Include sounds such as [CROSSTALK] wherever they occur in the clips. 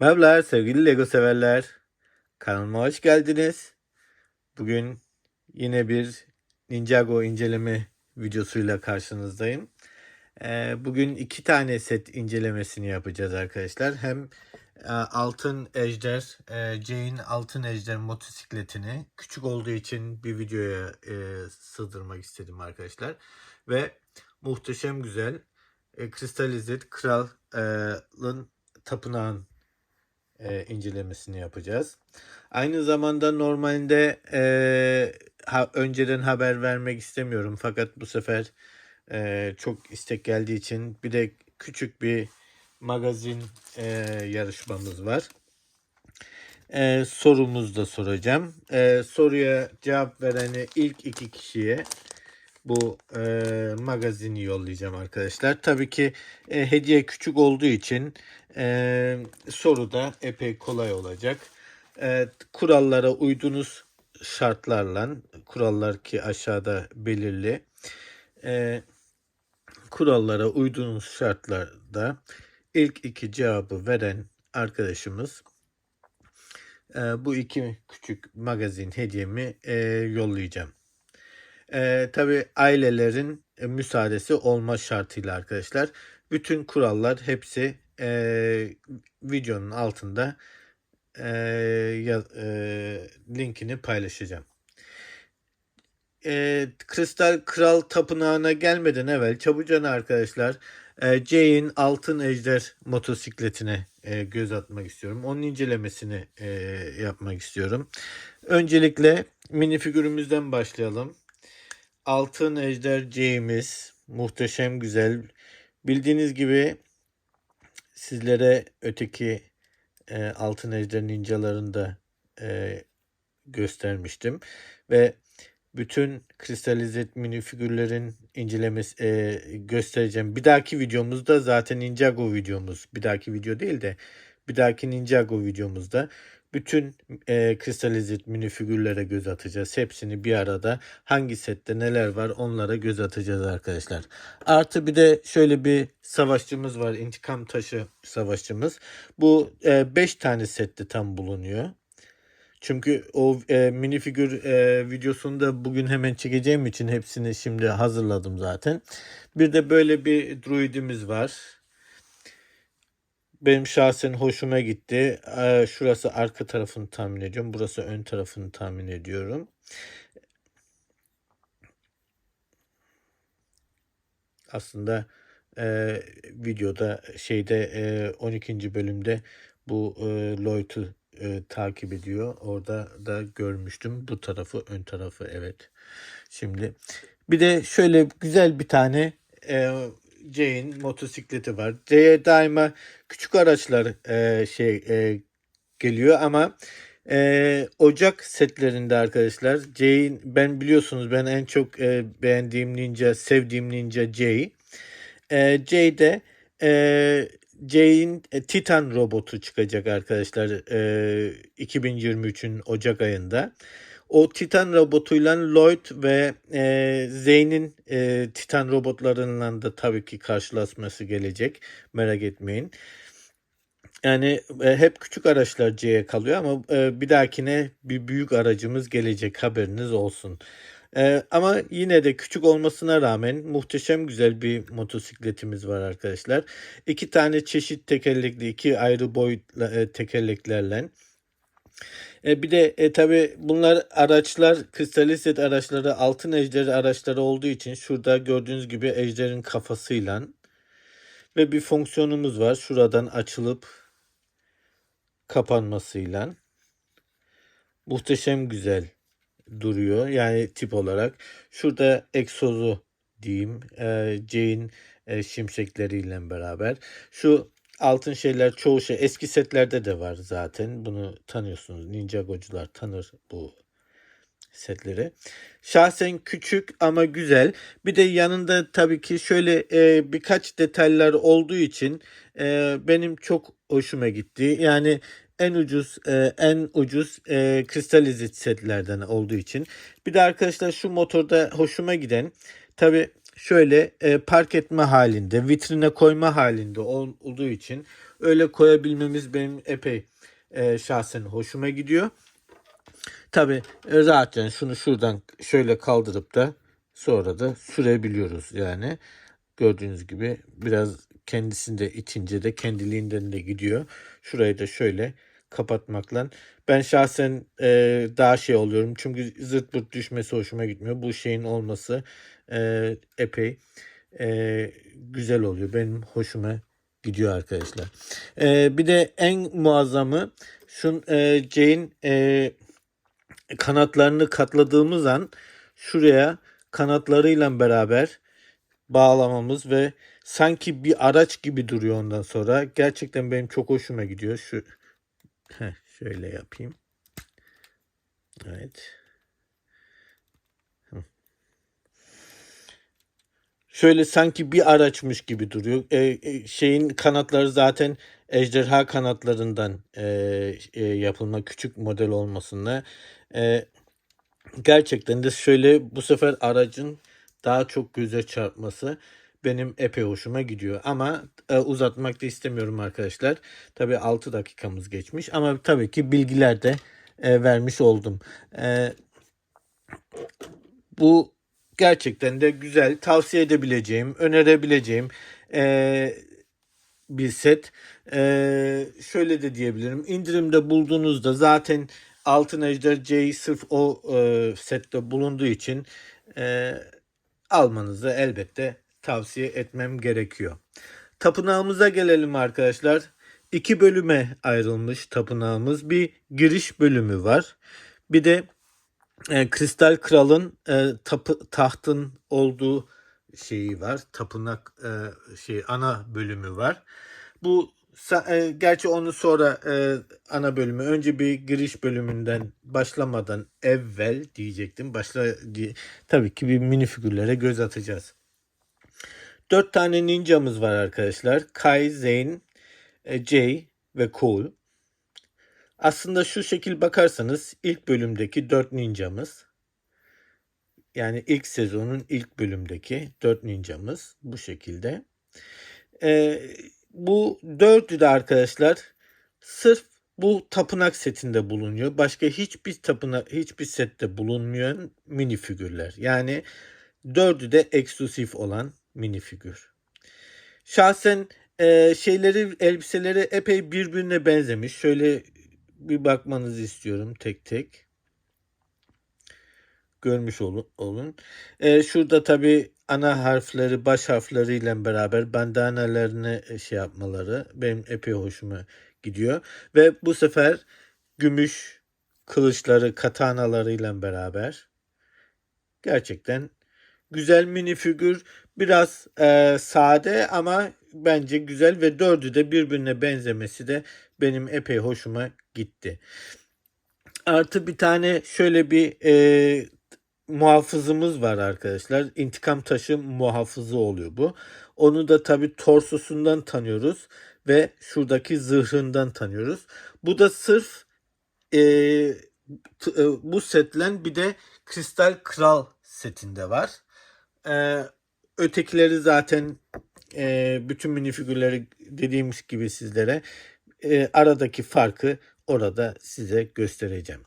Merhabalar sevgili Lego severler. Kanalıma hoş geldiniz. Bugün yine bir Ninjago inceleme videosuyla karşınızdayım. Ee, bugün iki tane set incelemesini yapacağız arkadaşlar. Hem e, Altın Ejder, e, Jane Altın Ejder motosikletini küçük olduğu için bir videoya e, sığdırmak istedim arkadaşlar. Ve muhteşem güzel Kristalized Kral'ın tapınağın e, incelemesini yapacağız. Aynı zamanda normalde e, ha, önceden haber vermek istemiyorum fakat bu sefer e, çok istek geldiği için bir de küçük bir magazin e, yarışmamız var. E, sorumuz da soracağım. E, soruya cevap vereni ilk iki kişiye bu e, magazini yollayacağım arkadaşlar. Tabii ki e, hediye küçük olduğu için e, soru da epey kolay olacak. E, kurallara uyduğunuz şartlarla, kurallar ki aşağıda belirli, e, kurallara uyduğunuz şartlarda ilk iki cevabı veren arkadaşımız e, bu iki küçük magazin hediyemi e, yollayacağım. E, Tabi ailelerin e, müsaadesi olma şartıyla arkadaşlar. Bütün kurallar hepsi e, videonun altında e, ya, e, linkini paylaşacağım. E, Kristal Kral Tapınağı'na gelmeden evvel çabucan arkadaşlar e, Jay'in Altın Ejder motosikletine e, göz atmak istiyorum. Onun incelemesini e, yapmak istiyorum. Öncelikle minifigürümüzden başlayalım. Altın Ejder C'miz muhteşem güzel. Bildiğiniz gibi sizlere öteki e, Altın Ejder ninjalarında e, göstermiştim ve bütün kristalize minifigürlerin incelemesi e, göstereceğim. Bir dahaki videomuzda zaten Ninjago videomuz. Bir dahaki video değil de bir dahaki Ninjago videomuzda bütün e, kristalizit minifigürlere göz atacağız. Hepsini bir arada hangi sette neler var onlara göz atacağız arkadaşlar. Artı bir de şöyle bir savaşçımız var. İntikam taşı savaşçımız. Bu 5 e, tane sette tam bulunuyor. Çünkü o e, minifigür e, videosunu da bugün hemen çekeceğim için hepsini şimdi hazırladım zaten. Bir de böyle bir druidimiz var. Benim şahsen hoşuma gitti. Ee, şurası arka tarafını tahmin ediyorum. Burası ön tarafını tahmin ediyorum. Aslında e, videoda şeyde e, 12. bölümde bu e, Lloyd'u e, takip ediyor. Orada da görmüştüm. Bu tarafı ön tarafı evet. Şimdi bir de şöyle güzel bir tane e, C'in motosikleti var. C'ye daima küçük araçlar e, şey e, geliyor ama e, Ocak setlerinde arkadaşlar C'in ben biliyorsunuz ben en çok e, beğendiğim ninja, sevdiğim ninja J. E, C'de e, C'in e, Titan robotu çıkacak arkadaşlar e, 2023'ün Ocak ayında. O Titan robotuyla Lloyd ve e, Zeyn'in e, Titan robotlarından da tabii ki karşılaşması gelecek. Merak etmeyin. Yani e, hep küçük araçlar C'ye kalıyor ama e, bir dahakine bir büyük aracımız gelecek haberiniz olsun. E, ama yine de küçük olmasına rağmen muhteşem güzel bir motosikletimiz var arkadaşlar. İki tane çeşit tekerlekli, iki ayrı boyut e, tekerleklerle e, bir de e, tabi bunlar araçlar kristaliset araçları altın ejderi araçları olduğu için şurada gördüğünüz gibi ejderin kafasıyla ve bir fonksiyonumuz var. Şuradan açılıp kapanmasıyla muhteşem güzel duruyor. Yani tip olarak. Şurada egzozu diyeyim. E, Jane e, şimşekleriyle beraber. Şu altın şeyler çoğu şey eski setlerde de var zaten. Bunu tanıyorsunuz. Ninjagocular tanır bu setleri. Şahsen küçük ama güzel. Bir de yanında tabii ki şöyle e, birkaç detaylar olduğu için e, benim çok hoşuma gitti. Yani en ucuz e, en ucuz e, kristalizit setlerden olduğu için. Bir de arkadaşlar şu motorda hoşuma giden tabii şöyle e, park etme halinde, vitrine koyma halinde ol- olduğu için öyle koyabilmemiz benim epey e, şahsen hoşuma gidiyor. Tabi rahatça şunu şuradan şöyle kaldırıp da sonra da sürebiliyoruz yani. Gördüğünüz gibi biraz kendisinde itince de kendiliğinden de gidiyor. Şurayı da şöyle kapatmakla. Ben şahsen e, daha şey oluyorum. Çünkü zırt pırt düşmesi hoşuma gitmiyor. Bu şeyin olması e, epey e, güzel oluyor. Benim hoşuma gidiyor arkadaşlar. E, bir de en muazzamı şun e, Jane e, kanatlarını katladığımız an şuraya kanatlarıyla beraber bağlamamız ve sanki bir araç gibi duruyor ondan sonra. Gerçekten benim çok hoşuma gidiyor. Şu Heh, şöyle yapayım. Evet. Şöyle sanki bir araçmış gibi duruyor. E, e, şeyin kanatları zaten ejderha kanatlarından e, e, yapılma küçük model olmasına e, gerçekten de şöyle bu sefer aracın daha çok göze çarpması benim epey hoşuma gidiyor. Ama e, uzatmak da istemiyorum arkadaşlar. Tabii 6 dakikamız geçmiş ama tabii ki bilgiler de e, vermiş oldum. E, bu gerçekten de güzel, tavsiye edebileceğim, önerebileceğim e, bir set. E, şöyle de diyebilirim. İndirimde bulduğunuzda zaten Altın Ejder C'yi sırf o e, sette bulunduğu için e, almanızı elbette tavsiye etmem gerekiyor. Tapınağımıza gelelim arkadaşlar. İki bölüme ayrılmış tapınağımız. Bir giriş bölümü var. Bir de e, Kristal Kral'ın e, tapı, tahtın olduğu şeyi var. Tapınak e, şey ana bölümü var. Bu e, gerçi onu sonra e, ana bölümü önce bir giriş bölümünden başlamadan evvel diyecektim. Başla tabii ki bir mini figürlere göz atacağız. Dört tane ninjamız var arkadaşlar. Kai, Zane, Jay ve Cole. Aslında şu şekil bakarsanız ilk bölümdeki dört ninjamız. Yani ilk sezonun ilk bölümdeki dört ninjamız bu şekilde. Ee, bu dördü de arkadaşlar sırf bu tapınak setinde bulunuyor. Başka hiçbir tapınak hiçbir sette bulunmayan mini figürler. Yani dördü de eksklusif olan mini figür. Şahsen e, şeyleri elbiseleri epey birbirine benzemiş. Şöyle bir bakmanızı istiyorum tek tek. Görmüş olun. olun. E, şurada tabi ana harfleri baş harfleriyle beraber bandanalarını e, şey yapmaları benim epey hoşuma gidiyor. Ve bu sefer gümüş kılıçları katanalarıyla beraber gerçekten güzel mini figür biraz e, sade ama bence güzel ve dördü de birbirine benzemesi de benim epey hoşuma gitti. Artı bir tane şöyle bir e, muhafızımız var arkadaşlar. İntikam taşı muhafızı oluyor bu. Onu da tabi torsosundan tanıyoruz ve şuradaki zırhından tanıyoruz. Bu da sırf e, t- e, bu setlen bir de Kristal Kral setinde var. E, ötekileri zaten e, bütün minifigürleri dediğimiz gibi sizlere e, aradaki farkı orada size göstereceğim.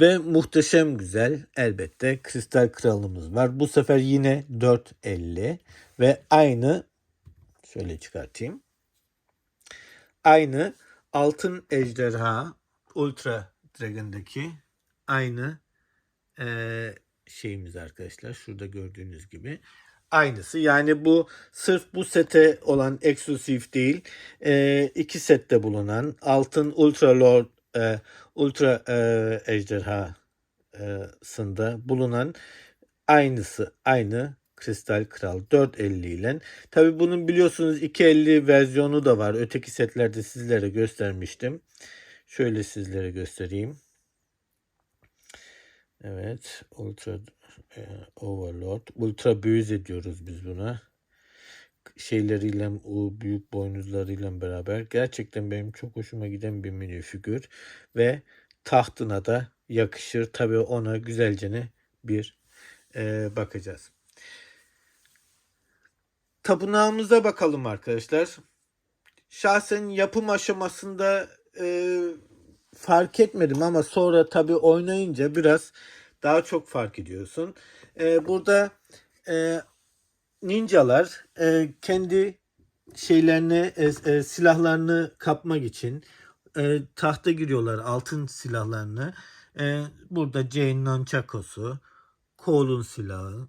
Ve muhteşem güzel elbette kristal kralımız var. Bu sefer yine 4.50 ve aynı şöyle çıkartayım. Aynı altın ejderha ultra dragon'daki aynı eee, şeyimiz arkadaşlar. Şurada gördüğünüz gibi aynısı. Yani bu sırf bu sete olan eksklusif değil. E, iki sette bulunan altın ultra lord e, ultra e, ejderhasında bulunan aynısı aynı Kristal Kral 450 ile. Tabi bunun biliyorsunuz 250 versiyonu da var. Öteki setlerde sizlere göstermiştim. Şöyle sizlere göstereyim. Evet. Ultra e, Overlord. Ultra büyüz diyoruz biz buna. Şeyleriyle, o büyük boynuzlarıyla beraber. Gerçekten benim çok hoşuma giden bir mini figür. Ve tahtına da yakışır. Tabii ona güzelce bir e, bakacağız. tapınağımıza bakalım arkadaşlar. Şahsen yapım aşamasında e, fark etmedim ama sonra tabii oynayınca biraz daha çok fark ediyorsun. E, burada e, ninjalar e, kendi şeylerini e, e, silahlarını kapmak için e, tahta giriyorlar altın silahlarını. E, burada Jane Nunchaku'su, Cole'un silahı,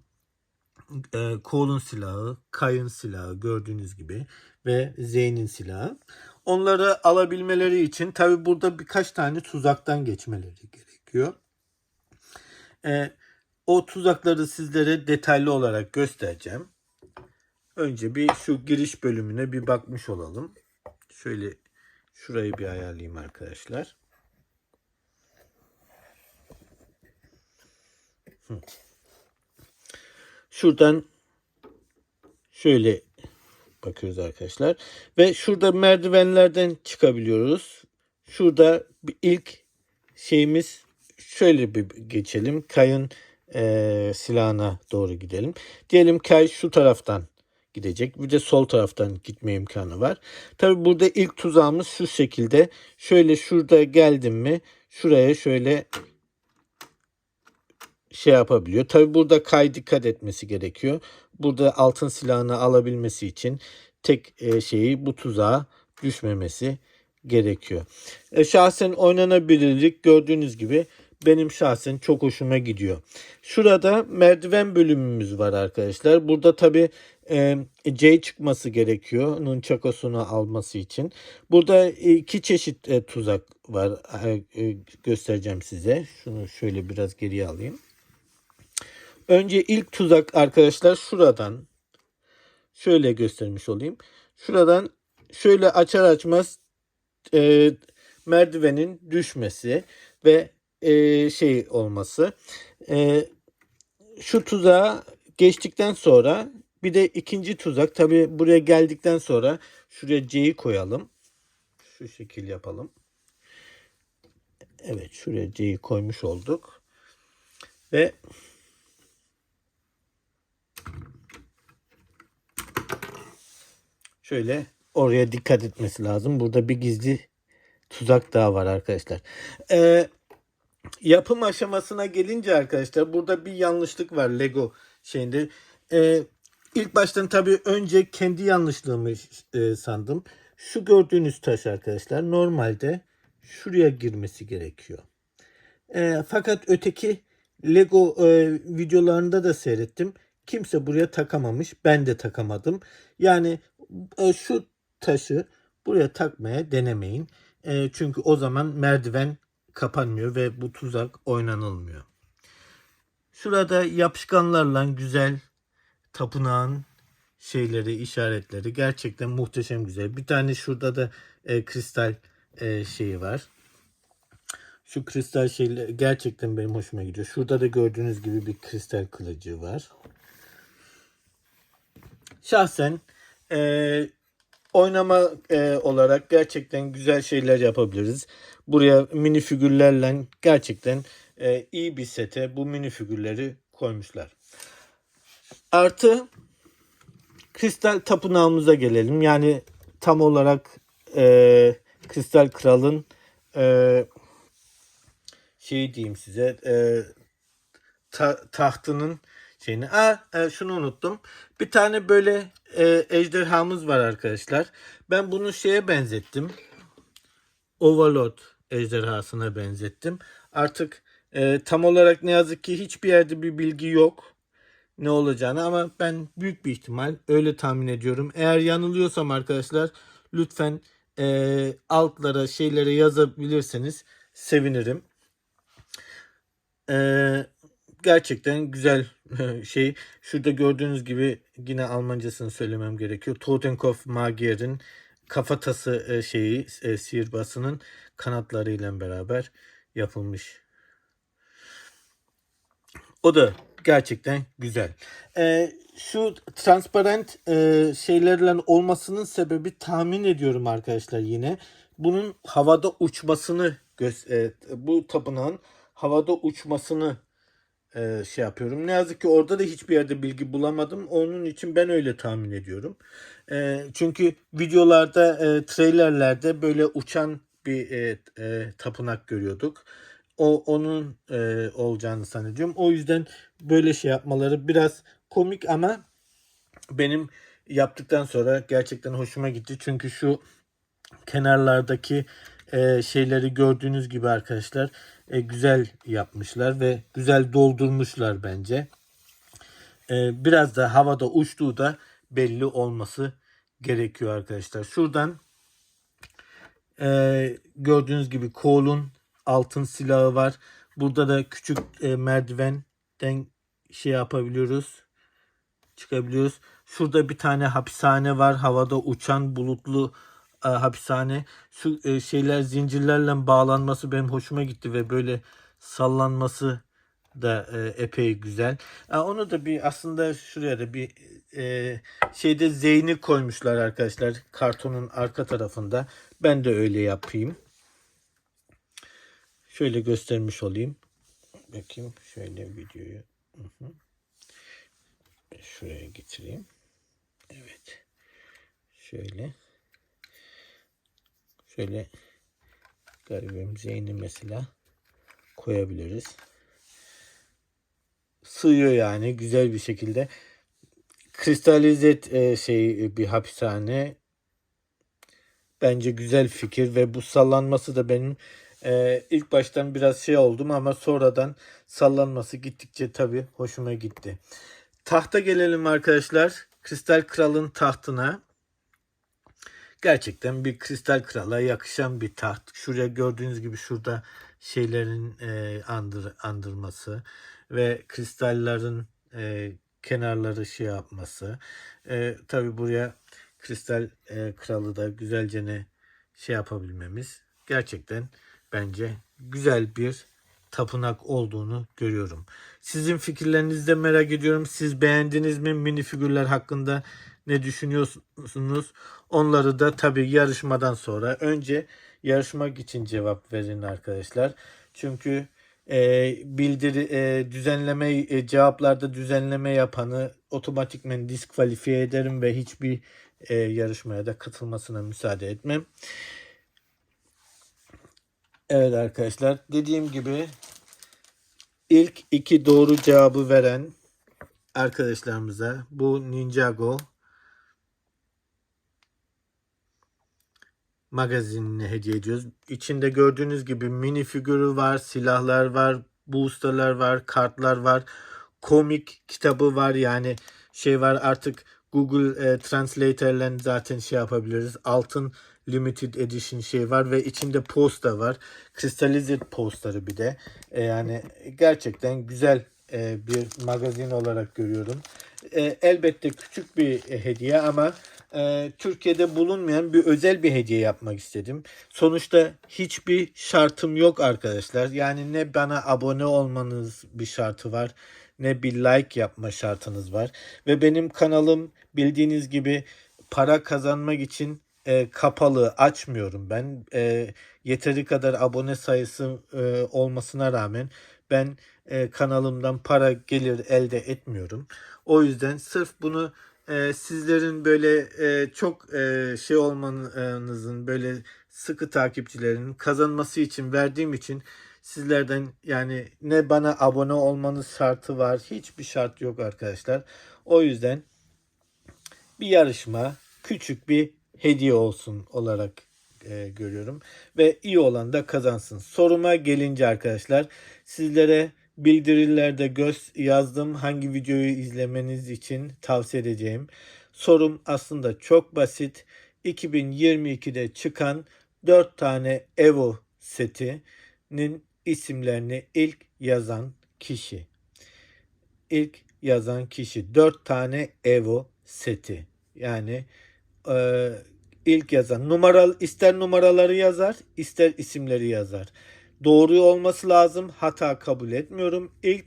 e, Cole'un silahı, Kay'ın silahı gördüğünüz gibi ve Zeyn'in silahı. Onları alabilmeleri için tabi burada birkaç tane tuzaktan geçmeleri gerekiyor. E, o tuzakları sizlere detaylı olarak göstereceğim. Önce bir şu giriş bölümüne bir bakmış olalım. Şöyle şurayı bir ayarlayayım arkadaşlar. Şuradan şöyle bakıyoruz arkadaşlar. Ve şurada merdivenlerden çıkabiliyoruz. Şurada ilk şeyimiz şöyle bir geçelim. Kayın eee, silahına doğru gidelim. Diyelim Kay şu taraftan gidecek. Bir de sol taraftan gitme imkanı var. Tabi burada ilk tuzağımız şu şekilde. Şöyle şurada geldim mi şuraya şöyle şey yapabiliyor. Tabi burada Kay dikkat etmesi gerekiyor. Burada altın silahını alabilmesi için tek e, şeyi bu tuzağa düşmemesi gerekiyor. E, şahsen oynanabilirlik gördüğünüz gibi benim şahsen çok hoşuma gidiyor. Şurada merdiven bölümümüz var arkadaşlar. Burada tabi e, C çıkması gerekiyor. Nunchakosunu alması için. Burada iki çeşit e, tuzak var. E, göstereceğim size. Şunu şöyle biraz geriye alayım. Önce ilk tuzak arkadaşlar şuradan şöyle göstermiş olayım. Şuradan şöyle açar açmaz e, merdivenin düşmesi ve e, şey olması. E, şu tuzağa geçtikten sonra bir de ikinci tuzak tabi buraya geldikten sonra şuraya C'yi koyalım. Şu şekil yapalım. Evet şuraya C'yi koymuş olduk. Ve şöyle oraya dikkat etmesi lazım. Burada bir gizli tuzak daha var arkadaşlar. Ee, yapım aşamasına gelince arkadaşlar burada bir yanlışlık var Lego şeyinde. Ee, ilk baştan tabii önce kendi yanlışlığımı e, sandım. Şu gördüğünüz taş arkadaşlar normalde şuraya girmesi gerekiyor. Ee, fakat öteki Lego e, videolarında da seyrettim. Kimse buraya takamamış. Ben de takamadım. Yani e, şu taşı buraya takmaya denemeyin. E, çünkü o zaman merdiven kapanmıyor ve bu tuzak oynanılmıyor. Şurada yapışkanlarla güzel tapınağın şeyleri, işaretleri gerçekten muhteşem güzel. Bir tane şurada da e, kristal e, şeyi var. Şu kristal şeyler gerçekten benim hoşuma gidiyor. Şurada da gördüğünüz gibi bir kristal kılıcı var. Şahsen e, oynama e, olarak gerçekten güzel şeyler yapabiliriz. Buraya mini figürlerle gerçekten e, iyi bir sete bu mini figürleri koymuşlar. Artı kristal tapınağımıza gelelim. Yani tam olarak e, kristal kralın e, şey diyeyim size e, ta- tahtının şeyini. Aa, e, şunu unuttum. Bir tane böyle e, ejderhamız var arkadaşlar. Ben bunu şeye benzettim. Overlord ejderhasına benzettim. Artık e, tam olarak ne yazık ki hiçbir yerde bir bilgi yok ne olacağını ama ben büyük bir ihtimal öyle tahmin ediyorum. Eğer yanılıyorsam arkadaşlar lütfen e, altlara şeylere yazabilirseniz sevinirim. E, gerçekten güzel [LAUGHS] şey. Şurada gördüğünüz gibi yine Almancasını söylemem gerekiyor. Totenkopf Magier'in kafatası e, şeyi e, sihirbazının kanatlarıyla beraber yapılmış. O da gerçekten güzel. E, şu transparent e, şeylerle olmasının sebebi tahmin ediyorum arkadaşlar yine. Bunun havada uçmasını gö- e, bu tapınağın havada uçmasını e, şey yapıyorum. Ne yazık ki orada da hiçbir yerde bilgi bulamadım. Onun için ben öyle tahmin ediyorum. E, çünkü videolarda, e, trailerlerde böyle uçan bir e, e, tapınak görüyorduk. O onun e, olacağını zannediyorum. O yüzden böyle şey yapmaları biraz komik ama benim yaptıktan sonra gerçekten hoşuma gitti. Çünkü şu kenarlardaki e, şeyleri gördüğünüz gibi arkadaşlar e, güzel yapmışlar ve güzel doldurmuşlar bence. E, biraz da havada uçtuğu da belli olması gerekiyor arkadaşlar. Şuradan e, gördüğünüz gibi kolun altın silahı var. Burada da küçük e, merdivenden şey yapabiliyoruz. Çıkabiliyoruz. Şurada bir tane hapishane var. Havada uçan bulutlu e, hapishane. Şu e, şeyler zincirlerle bağlanması benim hoşuma gitti ve böyle sallanması da e, epey güzel. E, onu da bir aslında şuraya da bir e, şeyde zeyni koymuşlar arkadaşlar kartonun arka tarafında. Ben de öyle yapayım. Şöyle göstermiş olayım. Bakayım şöyle videoyu. Hı hı. Şuraya getireyim. Evet. Şöyle. Şöyle garibim zeyni mesela koyabiliriz. Sığıyor yani güzel bir şekilde. Kristalize e, şey bir hapishane. Bence güzel fikir ve bu sallanması da benim e, ilk baştan biraz şey oldum ama sonradan sallanması gittikçe tabii hoşuma gitti. Tahta gelelim arkadaşlar. Kristal Kral'ın tahtına. Gerçekten bir Kristal Kral'a yakışan bir taht. Şuraya gördüğünüz gibi şurada şeylerin e, andır, andırması ve kristallerin e, kenarları şey yapması. E, Tabi buraya Kristal e, Kralı da güzelce ne şey yapabilmemiz gerçekten bence güzel bir tapınak olduğunu görüyorum. Sizin fikirlerinizi de merak ediyorum. Siz beğendiniz mi mini figürler hakkında ne düşünüyorsunuz? Onları da tabii yarışmadan sonra önce yarışmak için cevap verin arkadaşlar. Çünkü e, bildiri e, düzenleme e, cevaplarda düzenleme yapanı otomatikmen diskalifiye ederim ve hiçbir e, yarışmaya da katılmasına müsaade etmem. Evet arkadaşlar dediğim gibi ilk iki doğru cevabı veren arkadaşlarımıza bu Ninjago magazinini hediye ediyoruz. İçinde gördüğünüz gibi mini figürü var, silahlar var, boosterlar var, kartlar var. Komik kitabı var yani şey var artık Google e, Translator ile zaten şey yapabiliriz. Altın limited edition şey var ve içinde posta var. Crystallized postları bir de. E, yani gerçekten güzel e, bir magazin olarak görüyorum. E, elbette küçük bir e, hediye ama e, Türkiye'de bulunmayan bir özel bir hediye yapmak istedim. Sonuçta hiçbir şartım yok arkadaşlar. Yani ne bana abone olmanız bir şartı var ne bir like yapma şartınız var. Ve benim kanalım bildiğiniz gibi para kazanmak için e, kapalı açmıyorum ben. E, yeteri kadar abone sayısı e, olmasına rağmen ben e, kanalımdan para gelir elde etmiyorum. O yüzden sırf bunu e, sizlerin böyle e, çok e, şey olmanızın böyle sıkı takipçilerinin kazanması için verdiğim için sizlerden yani ne bana abone olmanız şartı var hiçbir şart yok arkadaşlar. O yüzden bir yarışma küçük bir hediye olsun olarak e, görüyorum ve iyi olan da kazansın. Soruma gelince arkadaşlar sizlere bildirilerde göz yazdım hangi videoyu izlemeniz için tavsiye edeceğim. Sorum aslında çok basit. 2022'de çıkan 4 tane Evo setinin isimlerini ilk yazan kişi. İlk yazan kişi 4 tane Evo seti. Yani e, ilk yazan numaral ister numaraları yazar ister isimleri yazar. Doğru olması lazım. Hata kabul etmiyorum. İlk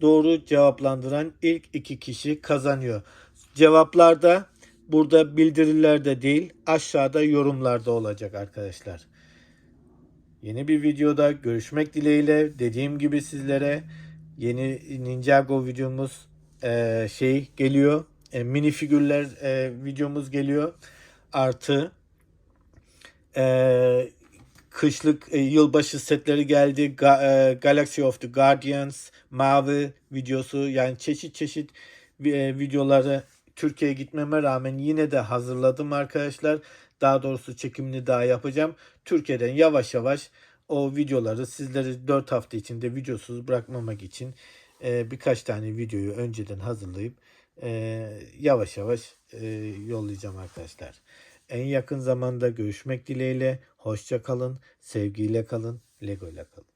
doğru cevaplandıran ilk iki kişi kazanıyor. Cevaplarda burada bildirilerde değil aşağıda yorumlarda olacak arkadaşlar. Yeni bir videoda görüşmek dileğiyle dediğim gibi sizlere Yeni Ninjago videomuz e, şey geliyor. E, mini figürler e, videomuz geliyor. Artı e, kışlık e, yılbaşı setleri geldi. E, Galaxy of the Guardians, Mavi videosu yani çeşit çeşit e, videoları Türkiye'ye gitmeme rağmen yine de hazırladım arkadaşlar. Daha doğrusu çekimini daha yapacağım. Türkiye'den yavaş yavaş o videoları sizleri 4 hafta içinde videosuz bırakmamak için e, birkaç tane videoyu önceden hazırlayıp yavaş yavaş yollayacağım arkadaşlar. En yakın zamanda görüşmek dileğiyle. Hoşça kalın, sevgiyle kalın, Lego ile kalın.